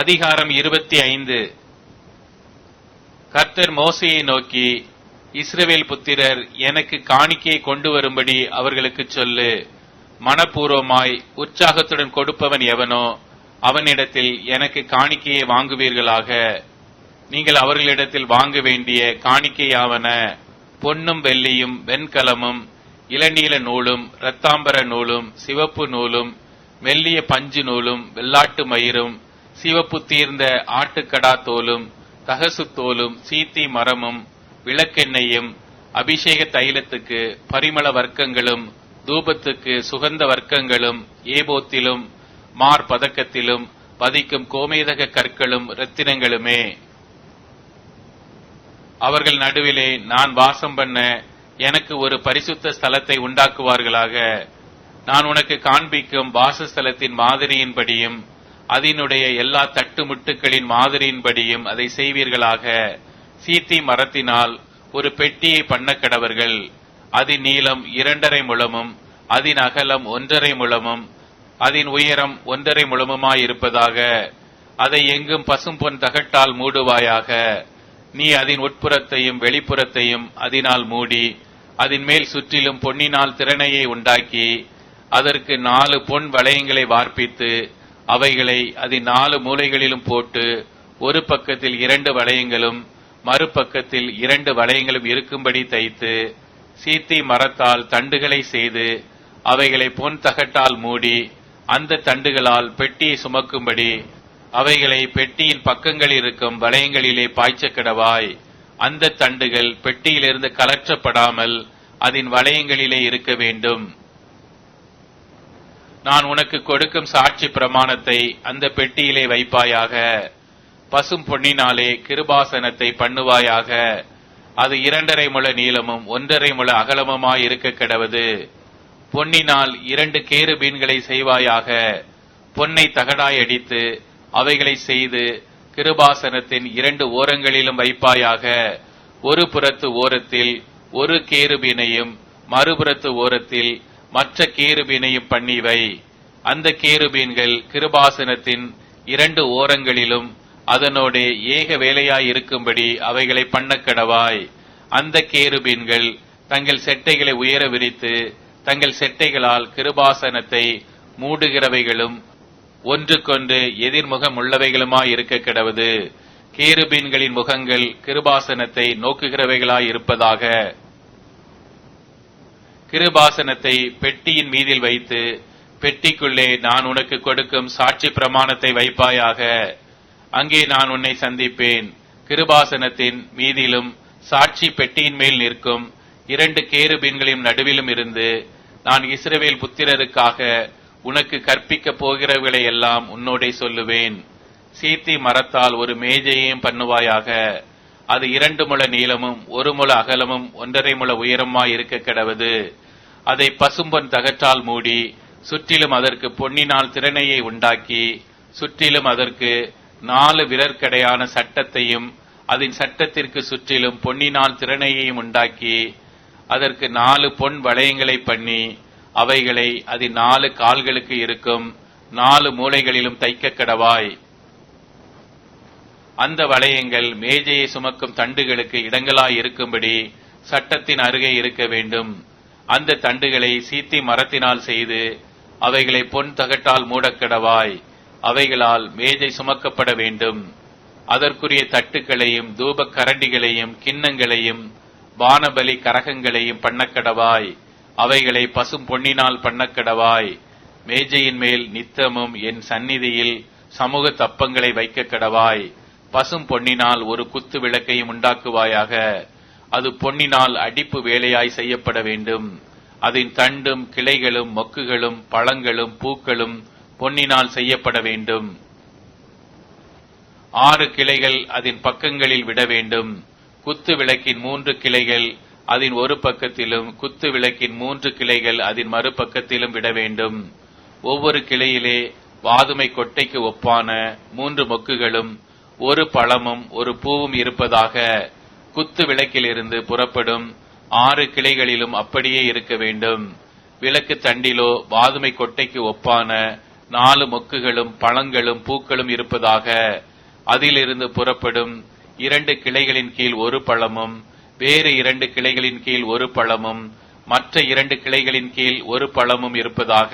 அதிகாரம் இருபத்தி ஐந்து. கர்த்தர் மோசையை நோக்கி இஸ்ரவேல் புத்திரர் எனக்கு காணிக்கையை கொண்டு வரும்படி அவர்களுக்கு சொல்லு. மனப்பூர்வமாய் உற்சாகத்துடன் கொடுப்பவன் எவனோ அவனிடத்தில் எனக்கு காணிக்கையை வாங்குவீர்களாக. நீங்கள் அவர்களிடத்தில் வாங்க வேண்டிய காணிக்கையாவன பொன்னும் வெள்ளியும் வெண்கலமும் இளநீல நூலும் இரத்தாம்பர நூலும் சிவப்பு நூலும் மெல்லிய பஞ்சு நூலும் வெள்ளாட்டு மயிரும் சிவப்பு தீர்ந்த ஆட்டுக்கடா தோலும் தகசு தோலும் சீத்தி மரமும் விளக்கெண்ணெயும் அபிஷேக தைலத்துக்கு பரிமள வர்க்கங்களும் தூபத்துக்கு சுகந்த வர்க்கங்களும் ஏபோத்திலும் மார் பதக்கத்திலும் பதிக்கும் கோமேதக கற்களும் ரத்தினங்களுமே அவர்கள் நடுவிலே நான் வாசம் பண்ண எனக்கு ஒரு பரிசுத்த ஸ்தலத்தை உண்டாக்குவார்களாக. நான் உனக்கு காண்பிக்கும் வாசஸ்தலத்தின் மாதிரியின்படியும் அதனுடைய எல்லா தட்டுமுட்டுக்களின் மாதிரியின்படியும் அதை செய்வீர்களாக. சீத்தி மரத்தினால் ஒரு பெட்டியை பண்ண கடவர்கள். அதன் நீளம் இரண்டரை முழமும் அதன் அகலம் ஒன்றரை முழமும் அதன் உயரம் ஒன்றரை முழமுமாயிருப்பதாக. அதை எங்கும் பசும்பொன் தகட்டால் மூடுவாயாக. நீ அதன் உட்புறத்தையும் வெளிப்புறத்தையும் அதனால் மூடி அதன் மேல் சுற்றிலும் பொன்னினால் திறனையை உண்டாக்கி அதற்கு நாலு பொன் வளையங்களை வார்ப்பித்து அவைகளை அதன் நாலு மூலைகளிலும் போட்டு ஒரு பக்கத்தில் இரண்டு வளையங்களும் மறுபக்கத்தில் இரண்டு வளையங்களும் இருக்கும்படி தைத்து சீத்தி மரத்தால் தண்டுகளை செய்து அவைகளை பொன் தகட்டால் மூடி அந்த தண்டுகளால் பெட்டியை சுமக்கும்படி அவைகளை பெட்டியின் பக்கங்களில் இருக்கும் வளையங்களிலே பாய்ச்சக்கிடவாய் அந்த தண்டுகள் பெட்டியிலிருந்து கலற்றப்படாமல் அதன் வளையங்களிலே இருக்க வேண்டும். நான் உனக்கு கொடுக்கும் சாட்சி பிரமாணத்தை அந்த பெட்டியிலே வைப்பாயாக. பசும் பொன்னினாலே கிருபாசனத்தை பண்ணுவாயாக. அது இரண்டரை முழ நீளமும் ஒன்றரை முழ அகலமுமாய் இருக்க கிடவது. பொன்னினால் இரண்டு கேருபீன்களை செய்வாயாக. பொன்னை தகடாய் அடித்து அவைகளை செய்து கிருபாசனத்தின் இரண்டு ஓரங்களிலும் வைப்பாயாக. ஒரு புறத்து ஓரத்தில் ஒரு கேருபீனையும் மறுபுறத்து ஓரத்தில் மற்ற கேருபீனையும் பண்ணிவை. அந்த கேருபீன்கள் கிருபாசனத்தின் இரண்டு ஓரங்களிலும் அதனோட ஏக வேலையாயிருக்கும்படி அவைகளை பண்ணக்கடவாய் அந்த கேருபீன்கள் தங்கள் செட்டைகளை உயர விரித்து தங்கள் செட்டைகளால் கிருபாசனத்தை மூடுகிறவைகளும் ஒன்றுக்கொன்று எதிர்முகம் உள்ளவைகளுமாய் இருக்க கிடவது. கேருபீன்களின் முகங்கள் கிருபாசனத்தை நோக்குகிறவைகளாய் இருப்பதாக கிருபாசனத்தை பெட்டியின் மீதில் வைத்து பெட்டிக்குள்ளே நான் உனக்கு கொடுக்கும் சாட்சி பிரமாணத்தை வைப்பாயாக. அங்கே நான் உன்னை சந்திப்பேன். கிருபாசனத்தின் மீதிலும் சாட்சி பெட்டியின் மேல் நிற்கும் இரண்டு கேருபீன்களையும் நடுவிலும் இருந்து நான் இஸ்ரவேல் புத்திரருக்காக உனக்கு கற்பிக்கப் போகிறவர்களை எல்லாம் உன்னோடே சொல்லுவேன். சீத்தி மரத்தால் ஒரு மேஜையையும் பண்ணுவாயாக. அது இரண்டு முழ நீளமும் ஒரு முழ அகலமும் ஒன்றரை முழ உயரமாய் இருக்க கிடவது. அதை பசும்பொன் தகற்றால் மூடி சுற்றிலும் அதற்கு பொன்னினால் திறனையை உண்டாக்கி சுற்றிலும் அதற்கு நாலு விரற்கடையான சட்டத்தையும் அதன் சட்டத்திற்கு சுற்றிலும் பொன்னினால் திறனையையும் உண்டாக்கி அதற்கு நாலு பொன் வளையங்களை பண்ணி அவைகளை அதன் நாலு கால்களுக்கு இருக்கும் நாலு மூலைகளிலும் தைக்க கடவாய். அந்த வளையங்கள் மேஜையை சுமக்கும் தண்டுகளுக்கு இடங்களாய் இருக்கும்படி சட்டத்தின் அருகே இருக்க வேண்டும். அந்த தண்டுகளை சீத்தி மரத்தினால் செய்து அவைகளை பொன் தகட்டால் மூடக்கடவாய் அவைகளால் மேஜை சுமக்கப்பட வேண்டும். அதற்குரிய தட்டுக்களையும் தூப கரண்டிகளையும் கிண்ணங்களையும் வானபலி கரகங்களையும் பண்ணக்கடவாய் அவைகளை பசும் பொன்னினால் பண்ணக்கடவாய் மேஜையின் மேல் நித்தமும் என் சந்நிதியில் சமூக தப்பங்களை வைக்க கடவாய் பசும் பொன்னினால் ஒரு குத்து விளக்கையும் உண்டாக்குவாயாக. அது பொன்னினால் அடிப்பு வேலையாய் செய்யப்பட வேண்டும். அதன் தண்டும் கிளைகளும் மொக்குகளும் பழங்களும் பூக்களும் பொன்னினால் செய்யப்பட வேண்டும். ஆறு கிளைகள் அதன் பக்கங்களில் விட வேண்டும். குத்து விளக்கின் மூன்று கிளைகள் அதன் ஒரு பக்கத்திலும் குத்து விளக்கின் மூன்று கிளைகள் அதன் மறுபக்கத்திலும் விட வேண்டும். ஒவ்வொரு கிளையிலே வாதுமை கொட்டைக்கு ஒப்பான மூன்று மொக்குகளும் ஒரு பழமும் ஒரு பூவும் இருப்பதாக குத்து விளக்கிலிருந்து புறப்படும் ஆறு கிளைகளிலும் அப்படியே இருக்க வேண்டும். விளக்கு தண்டிலோ வாதுமை கொட்டைக்கு ஒப்பான நாலு மொக்குகளும் பழங்களும் பூக்களும் இருப்பதாக அதிலிருந்து புறப்படும் இரண்டு கிளைகளின் கீழ் ஒரு பழமும் வேறு இரண்டு கிளைகளின் கீழ் ஒரு பழமும் மற்ற இரண்டு கிளைகளின் கீழ் ஒரு பழமும் இருப்பதாக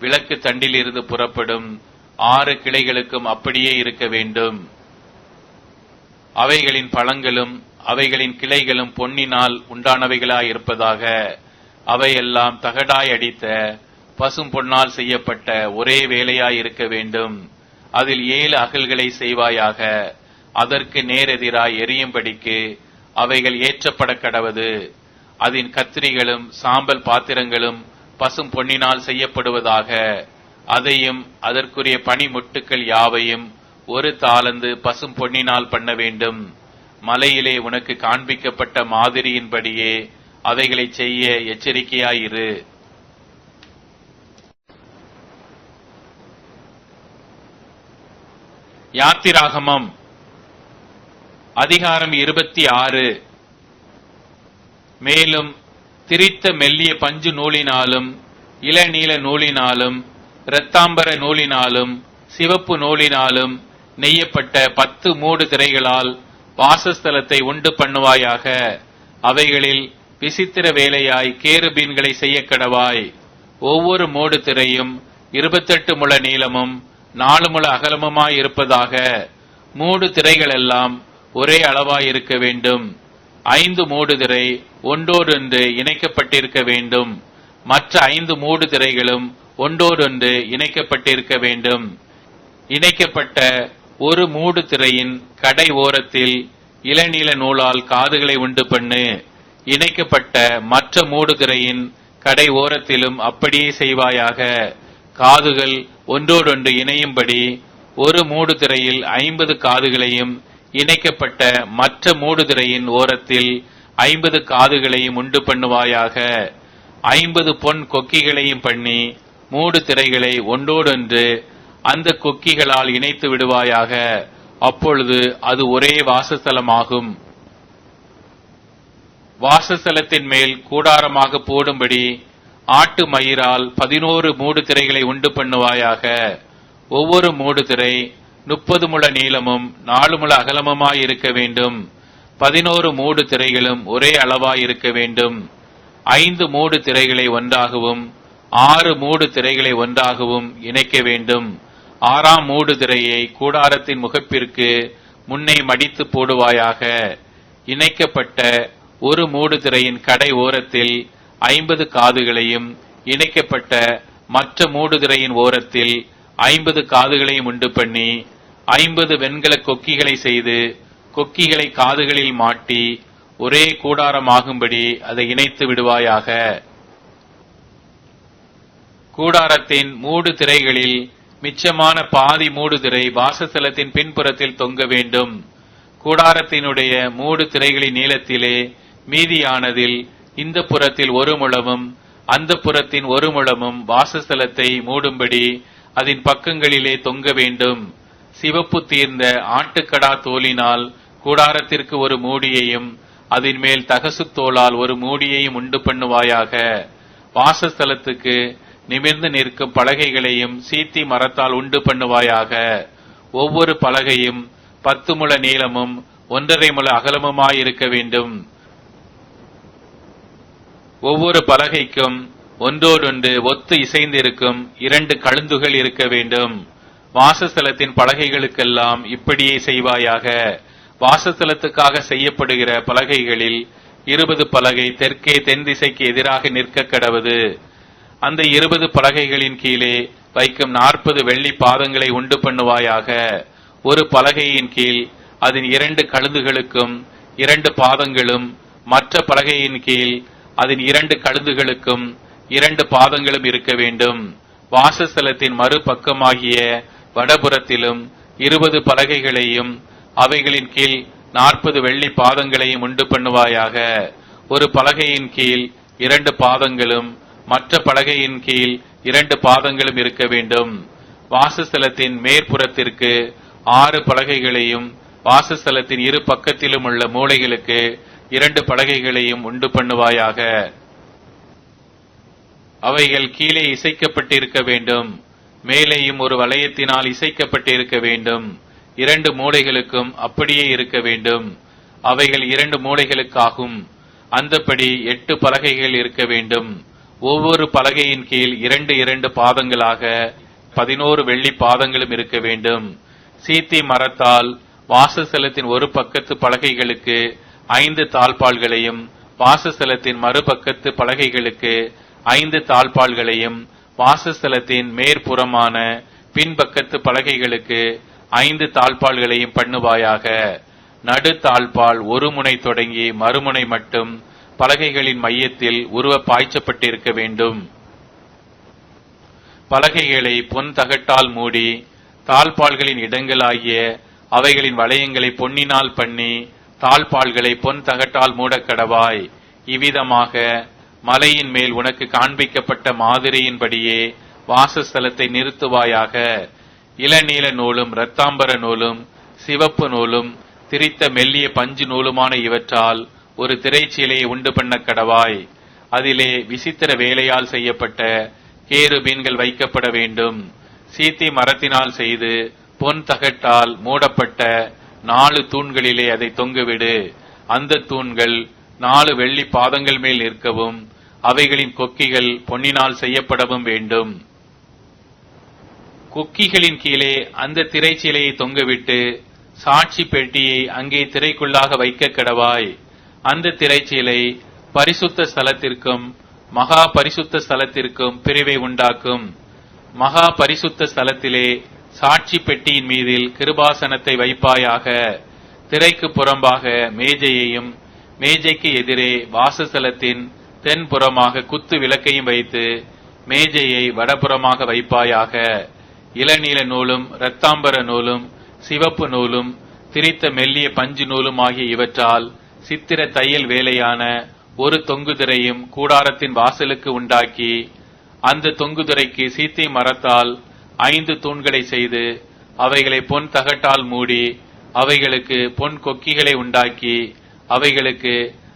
விளக்கு தண்டிலிருந்து புறப்படும் ஆறு கிளைகளுக்கும் அப்படியே இருக்க வேண்டும். அவைகளின் பழங்களும் அவைகளின் கிளைகளும் பொன்னினால் உண்டானவைகளாயிருப்பதாக அவையெல்லாம் தகடாய் அடித்த பசும் பொன்னால் செய்யப்பட்ட ஒரே வேலையாய் இருக்க வேண்டும். அதில் ஏழு அகல்களை செய்வாயாக. அதற்கு நேரெதிராய் எரியும்படிக்கு அவைகள் ஏற்றப்பட கடவது. அதன் கத்திரிகளும் சாம்பல் பாத்திரங்களும் பசும் பொன்னினால் செய்யப்படுவதாக. அதையும் அதற்குரிய பனிமுட்டுக்கள் யாவையும் ஒரு தாளந்து பசும் பொன்னினால் பண்ண வேண்டும். மலையிலே உனக்கு காண்பிக்கப்பட்ட மாதிரியின்படியே அவைகளை செய்ய எச்சரிக்கையாயிரு. யாத்திராகமம் அதிகாரம் இருபத்தி ஆறு. மேலும் திரித்த மெல்லிய பஞ்சு நூலினாலும் இளநீல நூலினாலும் இரத்தாம்பர நூலினாலும் சிவப்பு நூலினாலும் நெய்யப்பட்ட பத்து மூடு திரைகளால் வாசஸ்தலத்தை உண்டு பண்ணுவாயாக. அவைகளில் விசித்திர வேலையாய் கேருபீன்களை செய்ய கடவாய். ஒவ்வொரு மூடு திரையும் இருபத்தெட்டு முழ நீளமும் நாலு முழ அகலமுமாய் இருப்பதாக. மூடு திரைகள் எல்லாம் ஒரே அளவாய் இருக்க வேண்டும். ஐந்து மூடு திரை ஒன்றோடொன்று இணைக்கப்பட்டிருக்க வேண்டும். மற்ற ஐந்து மூடு திரைகளும் ஒன்றோடொன்று இணைக்கப்பட்டிருக்க வேண்டும். இணைக்கப்பட்ட ஒரு மூடு திரையின் கடை ஓரத்தில் இளநீல நூலால் காதுகளை உண்டு பண்ணு இணைக்கப்பட்ட மற்ற மூடு திரையின் கடை ஓரத்திலும் அப்படியே செய்வாயாக. காதுகள் ஒன்றோடொன்று இணையும்படி ஒரு மூடு திரையில் ஐம்பது காதுகளையும் இணைக்கப்பட்ட மற்ற மூடுதிரையின் ஓரத்தில் ஐம்பது காதுகளையும் உண்டு பண்ணுவாயாக. ஐம்பது பொன் கொக்கிகளையும் பண்ணி மூடு திரைகளை ஒன்றோடொன்று அந்த கொக்கிகளால் இணைத்து விடுவாயாக. அப்பொழுது அது ஒரே வாசஸ்தலமாகும். வாசஸ்தலத்தின் மேல் கூடாரமாக போடும்படி ஆட்டு மயிரால் பதினோரு மூடு திரைகளை உண்டு பண்ணுவாயாக. ஒவ்வொரு மூடு திரை முப்பது முழ நீளமும் நாலு முழ அகலமுமாய் இருக்க வேண்டும். பதினோரு மூடு திரைகளும் ஒரே அளவாய் இருக்க வேண்டும். ஐந்து மூடு திரைகளை ஒன்றாகவும் ஆறு மூடு திரைகளை ஒன்றாகவும் இணைக்க வேண்டும். ஆறாம் மூடு திரையை கூடாரத்தின் முகப்பிற்கு முன்னே மடித்து போடுவாயாக. இணைக்கப்பட்ட ஒரு மூடு திரையின் கடை ஓரத்தில் ஐம்பது காதுகளையும் இணைக்கப்பட்ட மற்ற மூடுதிரையின் ஓரத்தில் ஐம்பது காதுகளையும் உண்டு பண்ணி ஐம்பது வெண்கல கொக்கிகளை செய்து கொக்கிகளை காதுகளில் மாட்டி ஒரே கூடாரமாகும்படி அதை இணைத்து விடுவாயாக. கூடாரத்தின் மூடு திரைகளில் மிச்சமான பாதி மூடு திரை வாசஸ்தலத்தின் பின்புறத்தில் தொங்க வேண்டும். கூடாரத்தினுடைய மூடு திரைகளின் நீளத்திலே மீதியானதில் இந்த புறத்தில் ஒரு முழமும் அந்த புறத்தின் ஒரு முழமும் வாசஸ்தலத்தை மூடும்படி அதன் பக்கங்களிலே தொங்க வேண்டும். சிவப்பு தீர்ந்த ஆட்டுக்கடா தோலினால் கூடாரத்திற்கு ஒரு மூடியையும் அதன் மேல் தகசு ஒரு மூடியையும் உண்டு பண்ணுவாயாக. வாசஸ்தலத்துக்கு நிமிர்ந்து நிற்கும் பலகைகளையும் சீத்தி மரத்தால் உண்டு பண்ணுவாயாக. ஒவ்வொரு பலகையும் பத்து முழ நீளமும் ஒன்றரை முழ அகலமுமாயிருக்க வேண்டும். ஒவ்வொரு பலகைக்கும் ஒன்றோடொன்று ஒத்து இசைந்திருக்கும் இரண்டு கழுந்துகள் இருக்க வேண்டும். வாசஸ்தலத்தின் பலகைகளுக்கெல்லாம் இப்படியே செய்வாயாக. வாசஸ்தலத்துக்காக செய்யப்படுகிற பலகைகளில் இருபது பலகை தெற்கே தென் திசைக்கு எதிராக நிற்க கடவுது. அந்த இருபது பலகைகளின் கீழே வைக்கும் நாற்பது வெள்ளி பாதங்களை உண்டு பண்ணுவாயாக. ஒரு பலகையின் கீழ் அதன் இரண்டு கழுதுகளுக்கும் இரண்டு பாதங்களும் மற்ற பலகையின் கீழ் அதன் இரண்டு கழுதுகளுக்கும் இரண்டு பாதங்களும் இருக்க வேண்டும். வாசஸ்தலத்தின் மறுபக்கமாகிய வடபுறத்திலும் இருபது பலகைகளையும் அவைகளின் கீழ் நாற்பது வெள்ளி பாதங்களையும் உண்டு பண்ணுவாயாக. ஒரு பலகையின் கீழ் இரண்டு பாதங்களும் மற்ற பலகையின் கீழ் இரண்டு பாதங்களும் இருக்க வேண்டும். வாசஸ்தலத்தின் மேற்புறத்திற்கு ஆறு பலகைகளையும் வாசஸ்தலத்தின் இரு பக்கத்திலும் உள்ள மூளைகளுக்கு இரண்டு பலகைகளையும் உண்டு பண்ணுவாயாக. அவைகள் கீழே இசைக்கப்பட்டிருக்க வேண்டும். மேலேயும் ஒரு வளையத்தினால் இசைக்கப்பட்டிருக்க வேண்டும். இரண்டு மூலைகளுக்கும் அப்படியே இருக்க வேண்டும். அவைகள் இரண்டு மூலைகளுக்காகும். அந்தப்படி எட்டு பலகைகள் இருக்க வேண்டும். ஒவ்வொரு பலகையின் கீழ் இரண்டு இரண்டு பாதங்களாக பதினோரு வெள்ளி பாதங்களும் இருக்க வேண்டும். சீத்தி மரத்தால் வாசஸ்தலத்தின் ஒரு பக்கத்து பலகைகளுக்கு ஐந்து தாழ்பால்களையும் வாசஸ்தலத்தின் மறுபக்கத்து பலகைகளுக்கு ஐந்து தாழ்பால்களையும் வாசஸ்தலத்தின் மேற்புறமான பின்பக்கத்து பலகைகளுக்கு ஐந்து தாழ்பால்களையும் பண்ணுவாயாக. நடு தாழ்பால் ஒரு முனை தொடங்கி மறுமுனை மட்டும் பலகைகளின் மையத்தில் உருவ பாய்ச்சப்பட்டிருக்க வேண்டும். பலகைகளை பொன் தகட்டால் மூடி தாழ்பால்களின் இடங்களாகிய அவைகளின் வளையங்களை பொன்னினால் பண்ணி தாழ்பால்களை பொன் தகட்டால் மூடக்கடவாய் இவ்விதமாக மலையின் மேல் உனக்கு காண்பிக்கப்பட்ட மாதிரியின்படியே வாசஸ்தலத்தை நிறுத்துவாயாக. இளநீல நூலும் இரத்தாம்பர நூலும் சிவப்பு நூலும் திரித்த மெல்லிய பஞ்சு நூலுமான இவற்றால் ஒரு திரைச்சீலையை உண்டு பண்ண கடவாய். அதிலே விசித்திர வேலையால் செய்யப்பட்ட கேருபீன்கள் வைக்கப்பட வேண்டும். சீத்தி மரத்தினால் செய்து பொன் தகட்டால் மூடப்பட்ட நாலு தூண்களிலே அதை தொங்குவிடு. அந்த தூண்கள் நாலு வெள்ளி பாதங்கள் மேல் நிற்கவும் அவைகளின் கொக்கிகள் பொன்னினால் செய்யப்படவும் வேண்டும். கொக்கிகளின் கீழே அந்த திரைச்சீலையை தொங்கவிட்டு சாட்சி பெட்டியை அங்கே திரைக்குள்ளாக வைக்க கடவாய். அந்த திரைச்சீலை பரிசுத்த ஸ்தலத்திற்கும் மகா பரிசுத்த ஸ்தலத்திற்கும் பிரிவை உண்டாக்கும். மகா பரிசுத்த ஸ்தலத்திலே சாட்சி பெட்டியின் மீதில் கிருபாசனத்தை வைப்பாயாக திரைக்கு புறம்பாக மேஜையையும் மேஜைக்கு எதிரே வாசஸ்தலத்தின் தென்புறமாக குத்து விளக்கையும் வைத்து மேஜையை வடபுறமாக வைப்பாயாக. இளநீல நூலும் இரத்தாம்பர நூலும் சிவப்பு நூலும் திரித்த மெல்லிய பஞ்சு நூலும் ஆகிய இவற்றால் சித்திர தையல் வேலையான ஒரு தொங்குதிரையும் கூடாரத்தின் வாசலுக்கு உண்டாக்கி அந்த தொங்குதிரைக்கு சீத்தை மரத்தால் ஐந்து தூண்களை செய்து அவைகளை பொன் தகட்டால் மூடி அவைகளுக்கு பொன் கொக்கிகளை உண்டாக்கி அவைகளுக்கு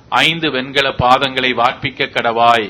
ஐந்து வெண்கல பாதங்களை வார்ப்பிக்க கடவாய்.